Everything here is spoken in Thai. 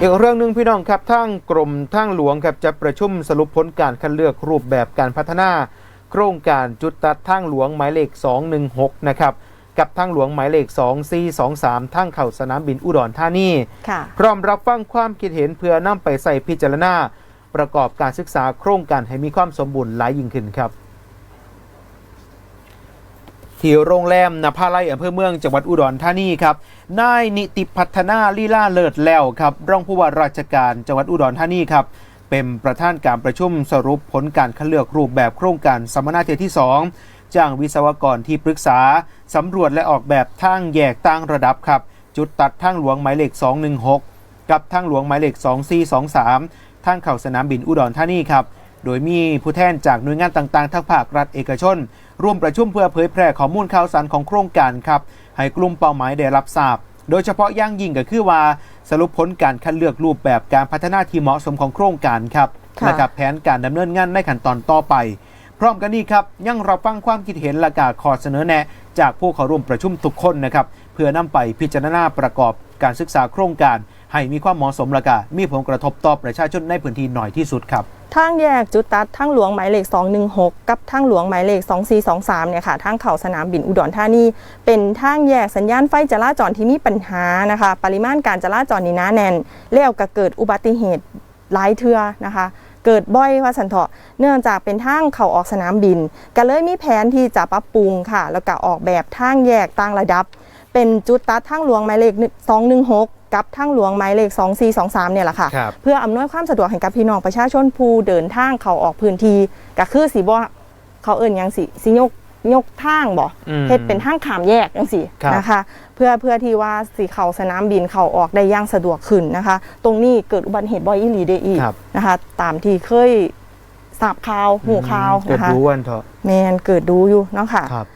อีกเรื่องหนึ่งพี่น้องครับทางกรมทางหลวงครับจะประชุมสรุปผลการคัดเลือกรูปแบบการพัฒนา โครงการจุดตัดทางหลวงหมายเลข 216 นะครับกับทางหลวงหมายเลข 2423ทางเข่าสนามบินอุดรธานีค่ะพร้อมรับฟังความคิดเห็นเพื่อนำไปใส่พิจารณา ประกอบการศึกษาโครงการให้มีความสมบูรณ์หลายยิ่งขึ้นครับ ที่โรงแรมนภาไลอำเภอเมืองจังหวัดอุดรธานีครับ นายนิติพัฒนาลีลาเลิศแล้วครับรองผู้ว่าราชการจังหวัดอุดรธานีครับ เป็นประธานการประชุมสรุปผลการคัดเลือกรูปแบบโครงการสัมมนาเทอที่ 2 จ้างวิศวกรที่ปรึกษา สำรวจและออกแบบทางแยกต่างระดับครับ จุดตัดทางหลวงหมายเลข 216 กับทางหลวงหมายเลข 2423 ทางเข้าสนามบินอุดรธานีครับ โดยมีผู้แทนจากหน่วยงานต่างๆ ทั้งภาครัฐเอกชน ร่วมประชุมเพื่อเผยแพร่ข้อมูลข่าวสารของโครงการครับ ให้กลุ่มเป้าหมายได้รับทราบ โดยเฉพาะอย่างยิ่งก็คือว่าสรุปผลการคัดเลือกรูปแบบการพัฒนาที่เหมาะสมของโครงการครับค่ะและกับแผนการดำเนินงานในขั้นตอนต่อไป พร้อมกันนี้ครับยังรับฟังความคิดเห็นและการขอเสนอแนะ จากผู้เข้าร่วมประชุมทุกคนนะครับเพื่อนำไปพิจารณาประกอบการศึกษาโครงการ ให้มีความเหมาะสมและก็มีผลกระทบต่อประชาชนในพื้นที่หน่อยที่สุดครับ ทางแยกจุดตัดทางหลวงหมายเลข 216 กับทางหลวงหมายเลข 2423 เนี่ยค่ะทางเข้าสนามบินอุดรธานี เป็นทางแยกสัญญาณไฟจราจรที่มีปัญหานะคะ ปริมาณการจราจรนี่หนาแน่นแล้วก็เกิดอุบัติเหตุหลายเทื่อนะคะเกิดบ่อยว่าสันเถาะเนื่องจากเป็นทางเข้าออกสนามบิน ก็เลยมีแผนที่จะปรับปรุงค่ะ แล้วก็ออกแบบทางแยกต่างระดับ เป็นจุดตัดทางหลวงหมายเลข216 กับทางหลวงหมายเลข 2423 เนี่ยแหละค่ะ ครับ เพื่ออำนวยความสะดวกให้กับพี่น้องประชาชนผู้เดินทางเขาออกพื้นที่ก็คือสิบ่เขาเอิ่นหยังสิสิยกยกทางบ่อืมเฮ็ดเป็นทางขามแยกจังซี่ครับ นะคะ เพื่อเพื่อที่ว่าสิเขาสนามบินเขาออกได้อย่างสะดวกขึ้นนะคะ ตรงนี้เกิดอุบัติเหตุบ่อยอีหลีได้อีกครับนะคะ ตามที่เคยทราบข่าวหูข่าวเกิดนะคะ รู้วันเถอะแมนเกิดดูอยู่เนาะค่ะ ครับ